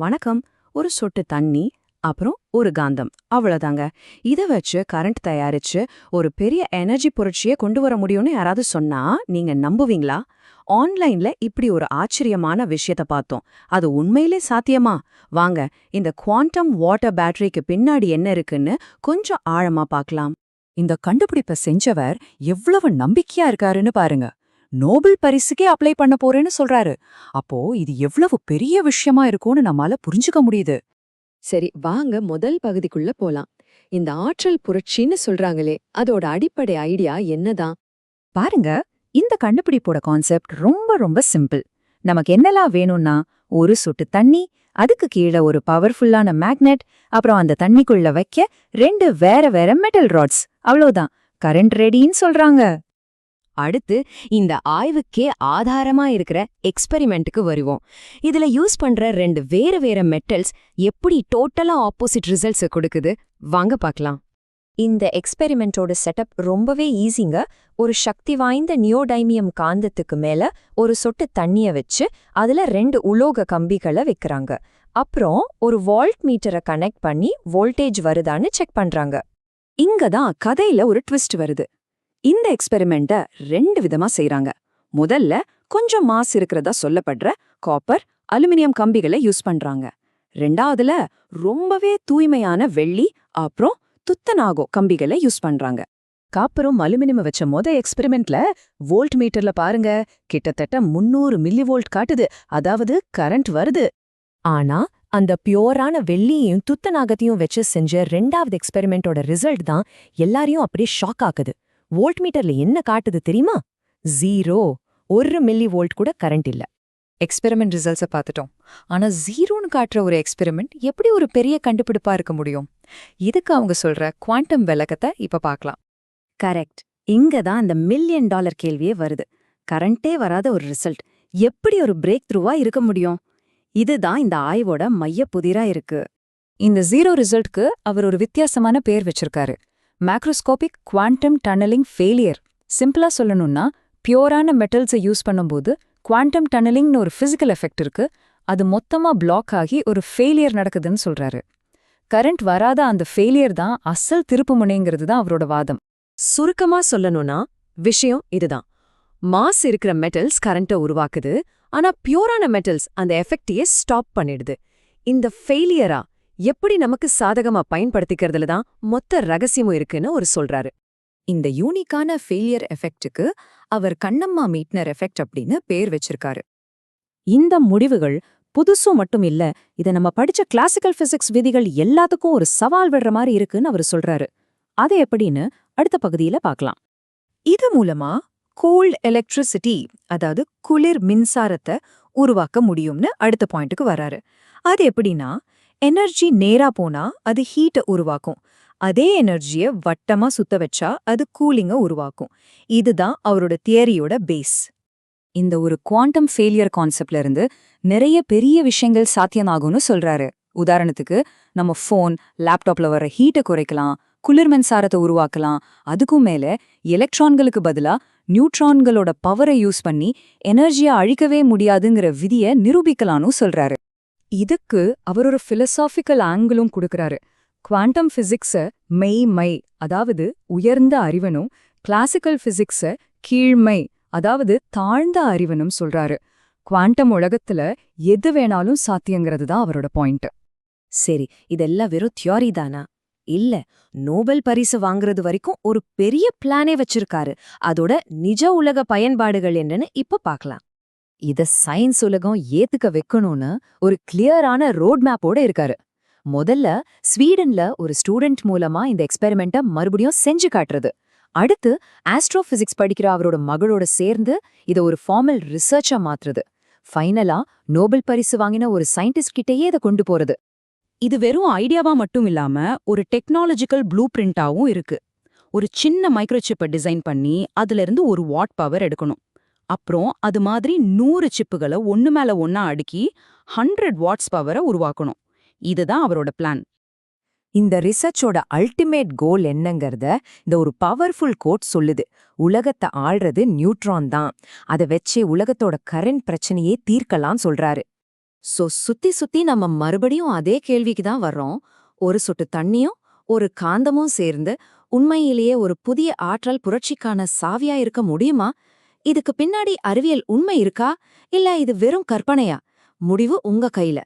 வணக்கம். ஒரு சொட்டு தண்ணி அப்புறம் ஒரு காந்தம். அவ்வளோதாங்க. இத வச்சு கரண்ட் தயாரிச்சு ஒரு பெரிய எனர்ஜி புரட்சியை கொண்டு வர முடியும்னு யாராவது சொன்னா நீங்க நம்புவீங்களா? ஆன்லைன்ல இப்படி ஒரு ஆச்சரியமான விஷயத்த பார்த்தோம். அது உண்மையிலே சாத்தியமா? வாங்க இந்த குவாண்டம் வாட்டர் பேட்டரிக்கு பின்னாடி என்ன இருக்குன்னு கொஞ்சம் ஆழமா பார்க்கலாம். இந்த கண்டுபிடிப்ப செஞ்சவர் எவ்வளவு நம்பிக்கையா இருக்காருன்னு பாருங்க. நோபல் பரிசுக்கே அப்ளை பண்ண போறேன்னு சொல்றாரு. அப்போ இது எவ்வளவு பெரிய விஷயமா இருக்கும்னு நம்மால புரிஞ்சுக்க முடியுது. சரி வாங்க முதல் பகுதிக்குள்ள போலாம். இந்த ஆற்றல் புரட்சின்னு சொல்றாங்களே அதோட அடிப்படை ஐடியா என்னதான் பாருங்க இந்த கண்டுபிடிப்போட கான்செப்ட் ரொம்ப ரொம்ப சிம்பிள். நமக்கு என்னெல்லாம் வேணும்னா ஒரு சொட்டு தண்ணி அதுக்கு கீழே ஒரு பவர்ஃபுல்லான மேக்னெட் அப்புறம் அந்த தண்ணிக்குள்ள வைக்க ரெண்டு வேற வேற மெட்டல் ராட்ஸ். அவ்வளவுதான். கரண்ட் ரெடின்னு சொல்றாங்க. அடுத்து இந்த ஆய்வுக்கே ஆதாரமா இருக்கிற எக்ஸ்பெரிமெண்ட்டுக்கு வருவோம். இதுல யூஸ் பண்ற ரெண்டு வேற வேற மெட்டல்ஸ் எப்படி டோட்டலா ஆப்போசிட் ரிசல்ட்ஸ் கொடுக்குது? வாங்க பார்க்கலாம். இந்த எக்ஸ்பெரிமெண்டோட செட்டப் ரொம்பவே ஈஸிங்க. ஒரு சக்தி வாய்ந்த நியோடைமியம் காந்தத்துக்கு மேல ஒரு சொட்டு தண்ணிய வச்சு அதுல ரெண்டு உலோக கம்பிகளை வைக்கிறாங்க. அப்புறம் ஒரு வால்ட் மீட்டரை கனெக்ட் பண்ணி வோல்டேஜ் வருதான்னு செக் பண்றாங்க. இங்க தான் கதையில ஒரு ட்விஸ்ட் வருது. இந்த எக்ஸ்பெரிமெண்ட்டை ரெண்டு விதமா செய்யறாங்க முதல்ல கொஞ்சம் மாஸ் இருக்கிறதா சொல்லப்படுற காப்பர் அலுமினியம் கம்பிகளை யூஸ் பண்றாங்க. ரெண்டாவதுல ரொம்பவே தூய்மையான வெள்ளி அப்புறம் துத்தநாகோ கம்பிகளை யூஸ் பண்றாங்க. காப்பரும் அலுமினியம் வச்ச மொத எக்ஸ்பெரிமெண்ட்ல வோல்ட் மீட்டர்ல பாருங்க கிட்டத்தட்ட முன்னூறு மில்லி வோல்ட் காட்டுது. அதாவது கரண்ட் வருது. ஆனா அந்த பியோரான வெள்ளியையும் துத்தநாகத்தையும் வச்சு செஞ்ச ரெண்டாவது எக்ஸ்பெரிமெண்டோட ரிசல்ட் தான் எல்லாரையும் அப்படியே ஷாக் ஆக்குது. வோல்ட் மீட்டர்ல என்ன காட்டுது தெரியுமா? ஜீரோ ஒரு மில்லி வோல்ட் கூட கரண்ட் இல்ல. எக்ஸ்பெரிமெண்ட் ரிசல்ட்ஸை பார்த்துட்டோம். ஆனா ஜீரோன்னு காட்டுற ஒரு எக்ஸ்பெரிமெண்ட் எப்படி ஒரு பெரிய கண்டுபிடிப்பா இருக்க முடியும்? இதுக்கு அவங்க சொல்ற குவாண்டம் விளக்கத்தை இப்ப பார்க்கலாம். கரெக்ட் இங்க தான் இந்த மில்லியன் டாலர் கேள்வியே வருது. கரண்டே வராத ஒரு ரிசல்ட் எப்படி ஒரு பிரேக் த்ரூவா இருக்க முடியும்? இதுதான் இந்த ஆய்வோட மைய புதிரா இருக்கு. இந்த ஜீரோ ரிசல்ட்க்கு அவர் ஒரு வித்தியாசமான பேர் வச்சிருக்காரு. Macroscopic quantum tunneling failure. சிம்பிளா சொல்லணும்னா பியூரான மெட்டல்ஸை யூஸ் பண்ணும்போது குவாண்டம் டனலிங்னு ஒரு ஃபிசிக்கல் எஃபெக்ட் இருக்கு. அது மொத்தமா பிளாக் ஆகி ஒரு ஃபெயிலியர் நடக்குதுன்னு சொல்றாரு. கரண்ட் வராத அந்த ஃபெயிலியர் தான் அசல் திருப்புமுனைங்கிறது தான் அவரோட வாதம். சுருக்கமா சொல்லணும்னா விஷயம் இதுதான். மாஸ் இருக்கிற மெட்டல்ஸ் கரண்ட்டை உருவாக்குது. ஆனா பியூரான மெட்டல்ஸ் அந்த எஃபெக்டையே ஸ்டாப் பண்ணிடுது. இந்த ஃபெயிலியரா எப்படி நமக்கு சாதகமா பயன்படுத்திக்கிறதுல தான் மொத்த ரகசியமும் இருக்குன்னு ஒரு சொல்றாரு. இந்த யூனிக்கான ஃபெயிலியர் எஃபெக்ட்டுக்கு அவர் கண்ணம்மா மீட்னர் எஃபெக்ட் அப்படின்னு பேர் வச்சிருக்காரு. இந்த முடிவுகள் புதுசும் மட்டும் இல்ல இத நம்ம படிச்ச கிளாசிக்கல் பிசிக்ஸ் விதிகள் எல்லாத்துக்கும் ஒரு சவால் விடுற மாதிரி இருக்குன்னு அவர் சொல்றாரு. அது எப்படின்னு அடுத்த பகுதியில பார்க்கலாம். இது மூலமா கோல்ட் எலக்ட்ரிசிட்டி அதாவது குளிர் மின்சாரத்தை உருவாக்க முடியும்னு அடுத்த பாயிண்ட்டுக்கு வராரு அது எப்படின்னா எனர்ஜி நேரா போனா அது ஹீட்டை உருவாக்கும். அதே எனர்ஜிய வட்டமா சுத்த வச்சா அது கூலிங்க உருவாக்கும். இதுதான் அவரோட தியரியோட பேஸ் இந்த ஒரு குவாண்டம் ஃபெயிலியர் கான்செப்ட்ல இருந்து நிறைய பெரிய விஷயங்கள் சாத்தியமாகும்னு சொல்றாரு. உதாரணத்துக்கு நம்ம ஃபோன் லேப்டாப்ல வர ஹீட்டை குறைக்கலாம் குளிர் மின்சாரத்தை உருவாக்கலாம் அதுக்கும் மேல எலக்ட்ரான்களுக்கு பதிலா நியூட்ரான்களோட பவரை யூஸ் பண்ணி எனர்ஜியை அழிக்கவே முடியாதுங்கிற விதியை நிரூபிக்கலான்னு சொல்றாரு. இதுக்கு அவர் ஒரு பிலசாபிக்கல் ஆங்கிளும் கொடுக்கறாரு. குவாண்டம் பிசிக்ஸ மெய் மை அதாவது உயர்ந்த அறிவனும் கிளாசிக்கல் பிசிக்ஸ கீழ்மை அதாவது தாழ்ந்த அறிவனும் சொல்றாரு. குவாண்டம் உலகத்துல எது வேணாலும் சாத்தியங்கிறது தான் அவரோட பாயிண்ட் சரி இதெல்லாம் வெறும் தியோரி தானா? இல்ல நோபல் பரிசு வாங்குறது வரைக்கும் ஒரு பெரிய பிளானே வச்சிருக்காரு. அதோட நிஜ உலக பயன்பாடுகள் என்னன்னு இப்ப பாக்கலாம் இத சயின்ஸ் உலகம் ஏத்துக்க வைக்கணும்னு ஒரு கிளியரான ரோட் மேப்போட இருக்காரு. முதல்ல ஸ்வீடன்ல ஒரு ஸ்டூடெண்ட் மூலமா இந்த எக்ஸ்பெரிமெண்ட்டை மறுபடியும் செஞ்சு காட்டுறது. அடுத்து ஆஸ்ட்ரோபிசிக்ஸ் படிக்கிற அவரோட மகளோட சேர்ந்து இத ஒரு ஃபார்மல் ரிசர்ச்சா மாத்துறது. ஃபைனலா நோபல் பரிசு வாங்கின ஒரு சயின்டிஸ்ட் கிட்டயே இதை கொண்டு போறது. இது வெறும் ஐடியாவா மட்டும் இல்லாம ஒரு டெக்னாலஜிக்கல் ப்ளூ பிரிண்டாவும் இருக்கு. ஒரு சின்ன மைக்ரோசிப்பை டிசைன் பண்ணி அதுல இருந்து ஒரு வாட் பவர் எடுக்கணும். அப்புறம் அது மாதிரி நூறு சிப்புகளை ஒன்னு மேல ஒன்னா அடுக்கி ஹண்ட்ரட் வாட்ஸ் பவரை உருவாக்கணும். இதுதான் அவரோட பிளான் இந்த ரிசர்ச்சோட அல்டிமேட் கோல் என்னங்கறத இந்த ஒரு பவர்ஃபுல் கோட் சொல்லுது. உலகத்தை ஆள்றது நியூட்ரான் தான். அதை வச்சே உலகத்தோட கரண்ட் பிரச்சனையே தீர்க்கலாம் சொல்றாரு. சோ சுத்தி சுத்தி நம்ம மறுபடியும் அதே கேள்விக்கு தான் வர்றோம். ஒரு சொட்டு தண்ணியும் ஒரு காந்தமும் சேர்ந்து உண்மையிலேயே ஒரு புதிய ஆற்றல் புரட்சிக்கான சாவியா இருக்க முடியுமா? இதுக்கு பின்னாடி அறிவியல் உண்மை இருக்கா? இல்ல இது வெறும் கற்பனையா? முடிவு உங்க கையில.